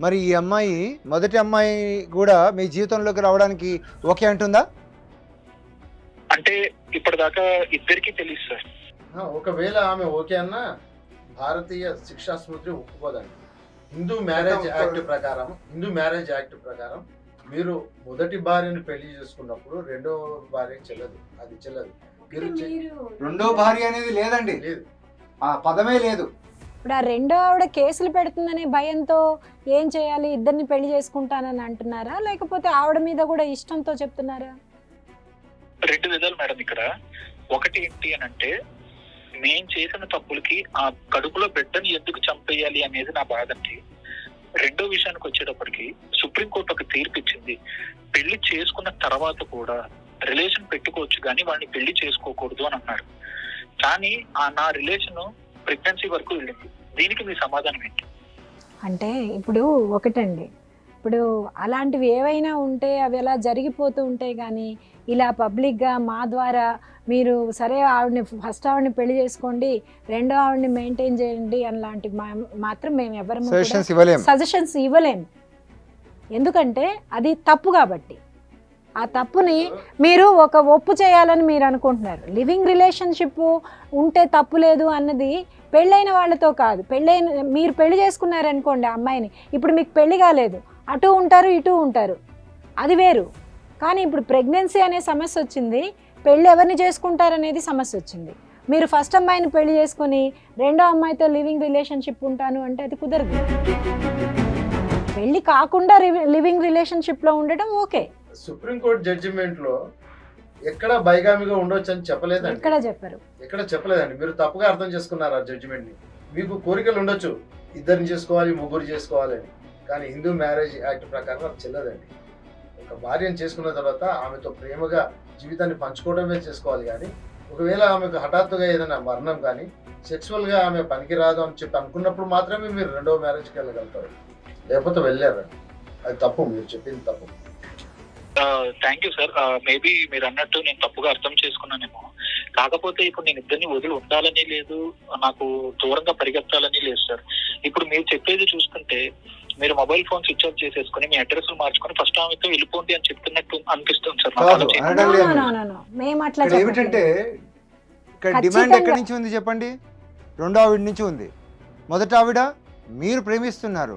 మరి ఈ అమ్మాయి మొదటి అమ్మాయి కూడా మీ జీవితంలోకి రావడానికి ఓకే అంటుందా? అంటే ఇప్పటిదాకా ఇద్దరికి తెలియదు సార్. ఆ, ఒకవేళ ఆమె ఓకే అన్నా భారతీయ శిక్షా స్మృతి ఒప్పుకోదండి. హిందూ మ్యారేజ్ యాక్ట్ ప్రకారం హిందూ మ్యారేజ్ యాక్ట్ ప్రకారం మీరు మొదటి భార్యను పెళ్ళి చేసుకున్నప్పుడు రెండో భార్య చెల్లదు అది చెల్లదు. రెండో భార్య అనేది లేదండి. లేదు. ఆ పదమే లేదు. ఇప్పుడు ఆ రెండో ఆవిడ కేసులు పెడుతుందనే భయంతో ఏం చేయాలి? ఇద్దరిని పెళ్ళి చేసుకుంటానని అంటున్నారా? లేకపోతే ఆవిడ మీద కూడా ఇష్టంతో చెప్తున్నారా? రెండు విధాలు మేడం ఇక్కడ. ఒకటి ఏంటి అని అంటే నేను చేసిన తప్పులకి ఆ కడుపులో బిడ్డని ఎందుకు చంపేయాలి అనేది నా బాధ అండి. రెండో విషయానికి వచ్చేటప్పటికి సుప్రీంకోర్టు ఒక తీర్పు ఇచ్చింది. పెళ్ళి చేసుకున్న తర్వాత కూడా రిలేషన్ పెట్టుకోవచ్చు కానీ వాడిని పెళ్ళి చేసుకోకూడదు అని అన్నారు. కానీ ఆ నా రిలేషన్ ప్రెగ్నెన్సీ వరకు వెళ్ళింది దీనికి మీ సమాధానం ఏంటి? అంటే ఇప్పుడు ఒకటండి. ఇప్పుడు అలాంటివి ఏవైనా ఉంటే అవి ఎలా జరిగిపోతూ ఉంటాయి కానీ ఇలా పబ్లిక్గా మా ద్వారా మీరు సరే ఆవిడని ఫస్ట్ ఆవిడని పెళ్ళి చేసుకోండి రెండో ఆవిడని మెయింటైన్ చేయండి అలాంటివి మా- మాత్రం మేము ఎవరు సజెషన్స్ ఇవ్వలేం. సజెషన్స్ ఇవ్వలేము ఎందుకంటే అది తప్పు కాబట్టి. ఆ తప్పుని మీరు ఒక ఒప్పు చేయాలని మీరు అనుకుంటున్నారు. లివింగ్ రిలేషన్షిప్ ఉంటే తప్పు లేదు అన్నది పెళ్ళైన వాళ్ళతో కాదు. పెళ్ళైన మీరు పెళ్ళి చేసుకున్నారనుకోండి ఆ అమ్మాయిని ఇప్పుడు మీకు పెళ్ళి కాలేదు. అటు ఉంటారు ఇటు ఉంటారు. అది వేరు. కానీ ఇప్పుడు ప్రెగ్నెన్సీ అనే సమస్య వచ్చింది పెళ్ళి ఎవరిని చేసుకుంటారనేది సమస్య వచ్చింది. మీరు ఫస్ట్ అమ్మాయిని పెళ్ళి చేసుకుని రెండో అమ్మాయితో లివింగ్ రిలేషన్షిప్ ఉంటాను అంటే అది కుదరదు. పెళ్ళి కాకుండా లివింగ్ రిలేషన్షిప్లో ఉండటం ఓకే. సుప్రీంకోర్టు జడ్జిమెంట్లో ఎక్కడ బైగామిగా ఉండొచ్చు అని చెప్పలేదండి. ఎక్కడ చెప్పారు. ఎక్కడ చెప్పలేదండి. మీరు తప్పుగా అర్థం చేసుకున్నారు ఆ జడ్జిమెంట్ని. మీకు కోరికలు ఉండొచ్చు. ఇద్దరిని చేసుకోవాలి ముగ్గురు చేసుకోవాలని కానీ హిందూ మ్యారేజ్ యాక్ట్ ప్రకారం అది చెల్లదండి. ఒక భార్యను చేసుకున్న తర్వాత ఆమెతో ప్రేమగా జీవితాన్ని పంచుకోవడమే చేసుకోవాలి కానీ ఒకవేళ ఆమెకు హఠాత్తుగా ఏదైనా మరణం కానీ సెక్సువల్గా ఆమె పనికిరాదు అని చెప్పి అనుకున్నప్పుడు మాత్రమే మీరు రెండో మ్యారేజ్కి వెళ్ళగలుగుతారు. లేకపోతే వెళ్ళారు అది తప్పు. మీరు చెప్పింది తప్పు. థ్యాంక్ యూ సార్ మేబీ మీరు అన్నట్టు నేను తప్పుగా అర్థం చేసుకున్నానేమో. కాకపోతే ఇప్పుడు నేను ఇద్దరిని వదిలి ఉండాలని లేదు నాకు దూరంగా పరిగెత్తాలని లేదు సార్ ఇప్పుడు మీరు చెప్పేది చూస్తుంటే మీరు మొబైల్ ఫోన్ స్విచ్ ఆఫ్ చేసేసుకుని మీ అడ్రస్ మార్చుకొని ఫస్ట్ ఆమెతో వెళ్ళిపోండి అని చెప్తున్నట్టు అనిపిస్తుంది సార్. ఏమిటంటే ఇక్కడ డిమాండ్. ఎక్కడి నుంచి ఉంది చెప్పండి? రెండో ఆవిడ నుంచి ఉంది. మొదట ఆవిడ మీరు ప్రేమిస్తున్నారు.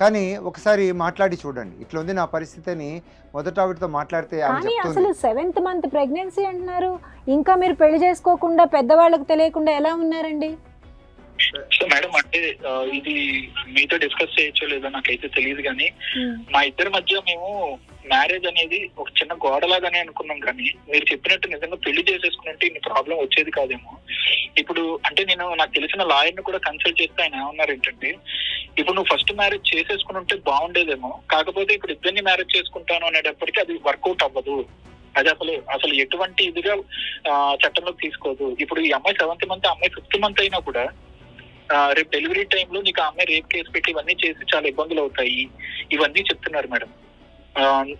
కానీ ఒకసారి మాట్లాడి చూడండి. ఇట్లా ఉంది నా పరిస్థితి అని మొదట ఆవిడతో మాట్లాడితే కానీ అసలు సెవెంత్ మంత్ ప్రెగ్నెన్సీ అంటున్నారు. ఇంకా మీరు పెళ్ళి చేసుకోకుండా పెద్దవాళ్ళకి తెలియకుండా ఎలా ఉన్నారండి? సో మేడం అంటే ఇది మీతో డిస్కస్ చేయొచ్చో లేదో నాకైతే తెలియదు కానీ మా ఇద్దరి మధ్య మేము మ్యారేజ్ అనేది ఒక చిన్న గోడలాగానే అనుకున్నాం కానీ మీరు చెప్పినట్టు నిజంగా పెళ్ళి చేసేసుకుంటే ఇన్ని ప్రాబ్లం వచ్చేది కాదేమో. ఇప్పుడు అంటే నేను నాకు తెలిసిన లాయర్ని కూడా కన్సల్ట్ చేస్తే ఆయన ఏమన్నారు ఏంటంటే ఇప్పుడు నువ్వు ఫస్ట్ మ్యారేజ్ చేసేసుకుని ఉంటే బాగుండేదేమో కాకపోతే ఇప్పుడు ఇద్దరిని మ్యారేజ్ చేసుకుంటాను అనేటప్పటికీ అది వర్కౌట్ అవ్వదు. అది అసలు అసలు ఎటువంటి ఇదిగా ఆ, చట్టంలోకి తీసుకోదు. ఇప్పుడు ఈ అమ్మాయి సెవెంత్ మంత్ అమ్మాయి ఫిఫ్త్ మంత్ అయినా కూడా రేపు డెలివరీ టైంలో నీకు ఆ అమ్మాయి రేప్ కేసు పెట్టి ఇవన్నీ చేసి చాలా ఇబ్బందులు అవుతాయి. ఇవన్నీ చెప్తున్నారు మేడం.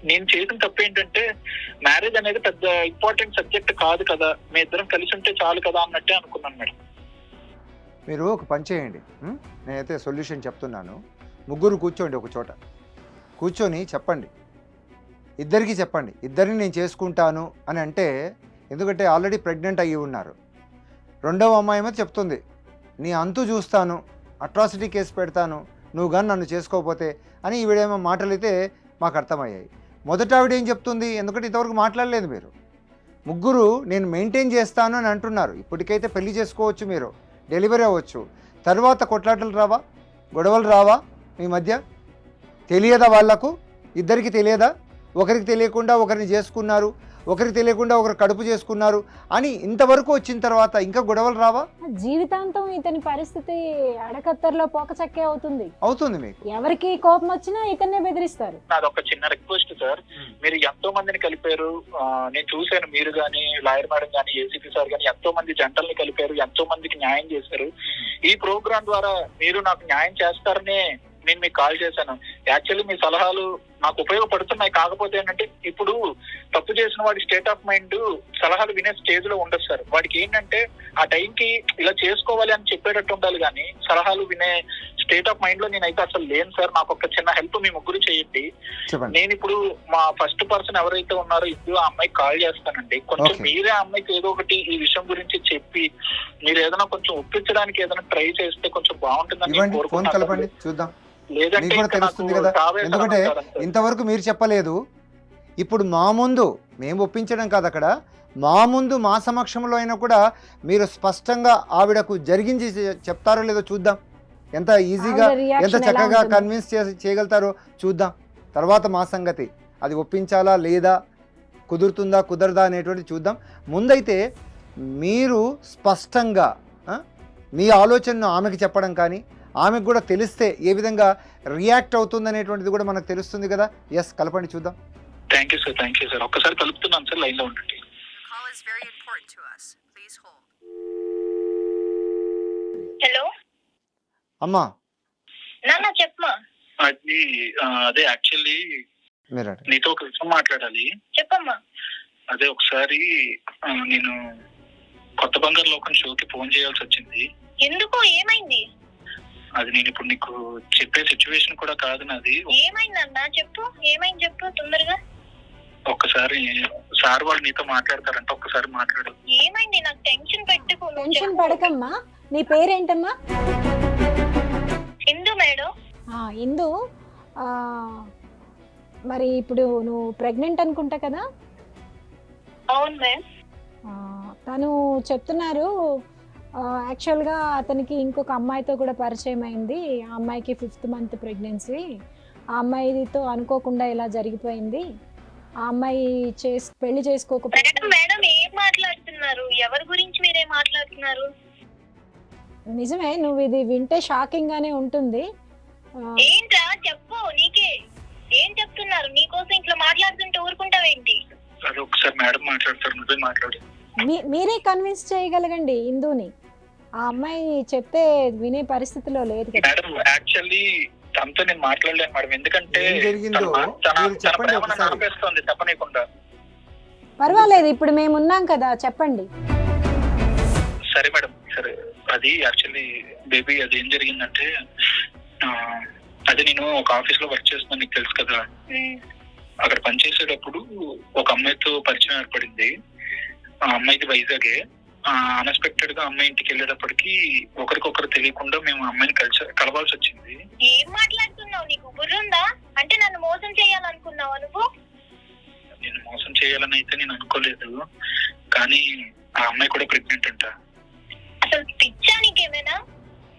నేను చేసిన తప్పు ఏంటంటే మ్యారేజ్ అనేది పెద్ద ఇంపార్టెంట్ సబ్జెక్ట్ కాదు కదా. మీ ఇద్దరం కలిసి ఉంటే చాలు కదా అన్నట్టే అనుకున్నాను మేడం. మీరు ఒక పని చేయండి. నేనైతే సొల్యూషన్ చెప్తున్నాను. ముగ్గురు కూర్చోండి ఒక చోట. కూర్చొని చెప్పండి. ఇద్దరికి చెప్పండి. ఇద్దరిని నేను చేసుకుంటాను అని అంటే ఎందుకంటే ఆల్రెడీ ప్రెగ్నెంట్ అయ్యి ఉన్నారు. రెండవ అమ్మాయి ఏమో చెప్తుంది. నీ అంతు చూస్తాను అట్రాసిటీ కేసు పెడతాను నువ్వు కానీ నన్ను చేసుకోకపోతే అని ఈవిడేమో మాటలు అయితే మాకు అర్థమయ్యాయి. మొదట ఆవిడ ఏం చెప్తుంది? ఎందుకంటే ఇంతవరకు మాట్లాడలేదు మీరు. ముగ్గురు నేను మెయింటైన్ చేస్తాను అని అంటున్నారు. ఇప్పటికైతే పెళ్ళి చేసుకోవచ్చు మీరు డెలివరీ అవ్వచ్చు. తర్వాత కొట్లాటలు రావా? గొడవలు రావా? మీ మధ్య? తెలియదా వాళ్ళకు ఇద్దరికి తెలియదా? ఒకరికి తెలియకుండా ఒకరిని చేసుకున్నారు. ఒకరికి తెలియకుండా ఒకరు కడుపు చేసుకున్నారు అని ఇంతవరకు వచ్చిన తర్వాత ఇంకా గొడవలు రావా? జీవితాంతం ఇతని పరిస్థితి అడకత్తర్లో పోకచక్కే అవుతుంది. అవుతుంది మీకు? ఎవరికి కోపం వచ్చినా ఇతన్నే బెదిరిస్తారు. నాది ఒక చిన్న రిక్వెస్ట్ సార్. మీరు ఎంతో మందిని కలిపారు. ఆ, నేను చూశాను మీరు కానీ లాయర్ మేడం కానీ ఏసీపీ సార్ కానీ ఎంతో మంది జంటల్ని కలిపారు ఎంతో మందికి న్యాయం చేశారు. ఈ ప్రోగ్రాం ద్వారా మీరు నాకు న్యాయం చేస్తారనే నేను మీకు కాల్ చేశాను. యాక్చువల్లీ మీ సలహాలు నాకు ఉపయోగపడుతున్నాయి. కాకపోతే ఏంటంటే ఇప్పుడు తప్పు చేసిన వాడి స్టేట్ ఆఫ్ మైండ్ సలహాలు వినే స్టేజ్లో ఉండదు సార్. వాడికి ఏంటంటే ఆ టైంకి ఇలా చేసుకోవాలి అని చెప్పేటట్టు ఉండాలి కానీ సలహాలు వినే స్టేట్ ఆఫ్ మైండ్లో నేనైతే అసలు లేను సార్. నాకు ఒక చిన్న హెల్ప్ మీ ముగ్గురు చేయండి. నేను ఇప్పుడు మా ఫస్ట్ పర్సన్ ఎవరైతే ఉన్నారో ఇప్పుడు ఆ అమ్మాయికి కాల్ చేస్తానండి. కొంచెం. మీరే ఆ అమ్మాయికి ఏదో ఒకటి ఈ విషయం గురించి చెప్పి మీరు ఏదైనా కొంచెం ఒప్పించడానికి ఏదైనా ట్రై చేస్తే కొంచెం బాగుంటుందని కోరుకుంటున్నాను. చూద్దాం. మీకు కూడా తెలుస్తుంది కదా. ఎందుకంటే. ఇంతవరకు మీరు చెప్పలేదు. ఇప్పుడు మా ముందు మేము ఒప్పించడం కాదు అక్కడ. మా ముందు మా సమక్షంలో అయినా కూడా మీరు స్పష్టంగా ఆవిడకు జరిగించి చెప్తారో లేదో చూద్దాం. ఎంత ఈజీగా ఎంత చక్కగా? కన్విన్స్ చేయగలుగుతారో చూద్దాం. తర్వాత మా సంగతి. అది ఒప్పించాలా లేదా? కుదురుతుందా కుదరదా అనేటువంటి చూద్దాం. ముందైతే మీరు స్పష్టంగా మీ ఆలోచనను ఆమెకి చెప్పడం కానీ ఆమెకు కూడా తెలిస్తే ఏ విధంగా రియాక్ట్ అవుతుంది అనేటువంటిది కూడా మనకు తెలుస్తుంది కదా. ఎస్ కలపండి చూద్దాం. Thank you sir thank you sir ఒక్కసారి కలుపుతున్నాను సార్ లైన్లో ఉండండి. హలో అమ్మా. నాన్న చెప్పమా అది యాక్చువల్లీ. నీతో ఒక విషయం మాట్లాడాలి. చెప్పమ్మా. అదే ఒకసారి నేను కొత్త బంగారు లోకం షోకి ఫోన్ చేయాల్సి వచ్చింది. ఎందుకు? ఏమైంది? అది నేను ఇప్పుడు నీకు చెప్పే సిచ్యువేషన్ కూడా కాదు నాది. ఏమైంది అన్న చెప్పు. ఏమైంది చెప్పు తొందరగా. ఒక్కసారి సార్ వాళ్ళు నీతో మాట్లాడతారంట. ఒక్కసారి మాట్లాడు. ఏమైంది? నాకు టెన్షన్ పెట్టుకో. టెన్షన్. పడకమ్మా. నీ పేరేంటమ్మా? ఇందు మేడం. ఆ, ఇందు మరి ఇప్పుడు నువ్వు ప్రెగ్నెంట్ అనుకుంటా కదా? అవును మ్యామ్. ఆ, తను చెప్తున్నారు యాక్చువల్గా అతనికి ఇంకొక అమ్మాయితో కూడా పరిచయం అయింది. ఆ అమ్మాయికి ఫిఫ్త్ మంత్ ప్రెగ్నెన్సీ ఆ అమ్మాయితో అనుకోకుండా ఇలా జరిగిపోయింది. ఆ అమ్మాయి చేసి పెళ్ళి చేసుకోకపోతే మేడం మేడం ఏం మాట్లాడుతున్నారు? ఎవరి గురించి మీరేం మాట్లాడుతున్నారు? నిజమే నువ్వు ఇది వింటే షాకింగ్ గానే ఉంటుంది. ఆ, ఏంట్రా? చెప్పు నీకే. ఏం చెప్తున్నారు? నీకోసం ఇట్లా మాట్లాడుతుంటే ఊరుకుంటావేంటి? అది ఒకసారి మేడం మాట్లాడతారు నువ్వే మాట్లాడు. మీ- మీరే కన్విన్స్ చేయగలగండి ఇందుని. ఆ అమ్మాయి చెప్తే వినే పరిస్థితిలో లేదు మేడం యాక్చువల్లీ తనతో నేను మాట్లాడలేను మేడం ఎందుకంటే ఏం జరిగిందో తన- తన మీరు తన చెప్పండి ప్రేమను ఒకసారి. ఆపేస్తోంది చెప్పనీయకుండా. పర్వాలేదు ఇప్పుడు మేము ఉన్నాం కదా చెప్పండి. సరే మేడం సరే. అది యాక్చువల్లీ బేబీ అది ఏం జరిగిందంటే ఆ, అది నేను ఒక ఆఫీస్లో వర్క్ చేస్తున్నాను నీకు తెలుసు కదా. అక్కడ పనిచేసేటప్పుడు ఒక అమ్మాయితో పరిచయం ఏర్పడింది. ఆ అమ్మాయికి వైజాగే. అన్ఎక్స్పెక్టెడ్గా అమ్మాయి ఇంటికి వెళ్ళేటప్పటికి ఒకరికొకరు తెలియకుండా మేము అమ్మాయిని కలిసి కలవాల్సి వచ్చింది. ఏం మాట్లాడుతున్నావు? నీకు బుర్రుందా? అంటే నన్ను మోసం చేయాలనుకున్నావా నువ్వు? నేను మోసం చేయాలని అయితే నేను అనుకోలేదు. కానీ ఆ అమ్మాయి కూడా ప్రెగ్నెంట్ అంట. అసలు పిచ్చా నీకేమైనా?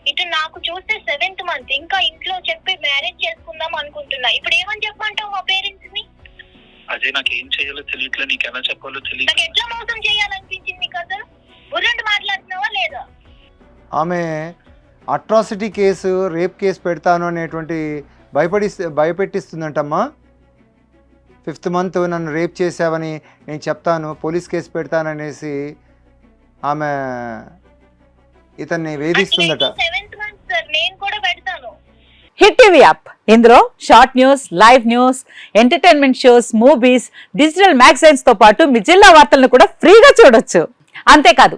ఇటు నాకు చూస్తే సెవెంత్ మంత్ ఇంకా ఇంట్లో చెప్పి మ్యారేజ్ చేసుకుందాం అనుకుంటున్నా. ఇప్పుడు ఏమని చెప్పమంటావు మా పేరెంట్స్ని? అదే నాకు ఏం చేయాలో తెలియట్లే. నీకు ఎలా చెప్పాలో తెలియదు నాకు ఎట్లా మోసం చేయాలనిపించింది నీకు మాట్లాడుతున్నావా లేదా? ఆమె అట్రాసిటీ కేసు రేప్ కేసు పెడతాను అనేటువంటి భయపడి భయపెట్టిస్తుందంటమ్మా. ఫిఫ్త్ మంత్ నన్ను రేప్ చేసావని నేను చెప్తాను పోలీస్ కేసు పెడతాననేసి ఆమె ఇతన్ని వేధిస్తుందట. సెవెంత్ మంత్ సార్ నేను కూడా పెడతాను. Hit TV app. ఇందులో short news live news entertainment shows movies digital మ్యాగజైన్స్తో పాటు మీ జిల్లా వార్తలను కూడా ఫ్రీగా చూడొచ్చు. అంతేకాదు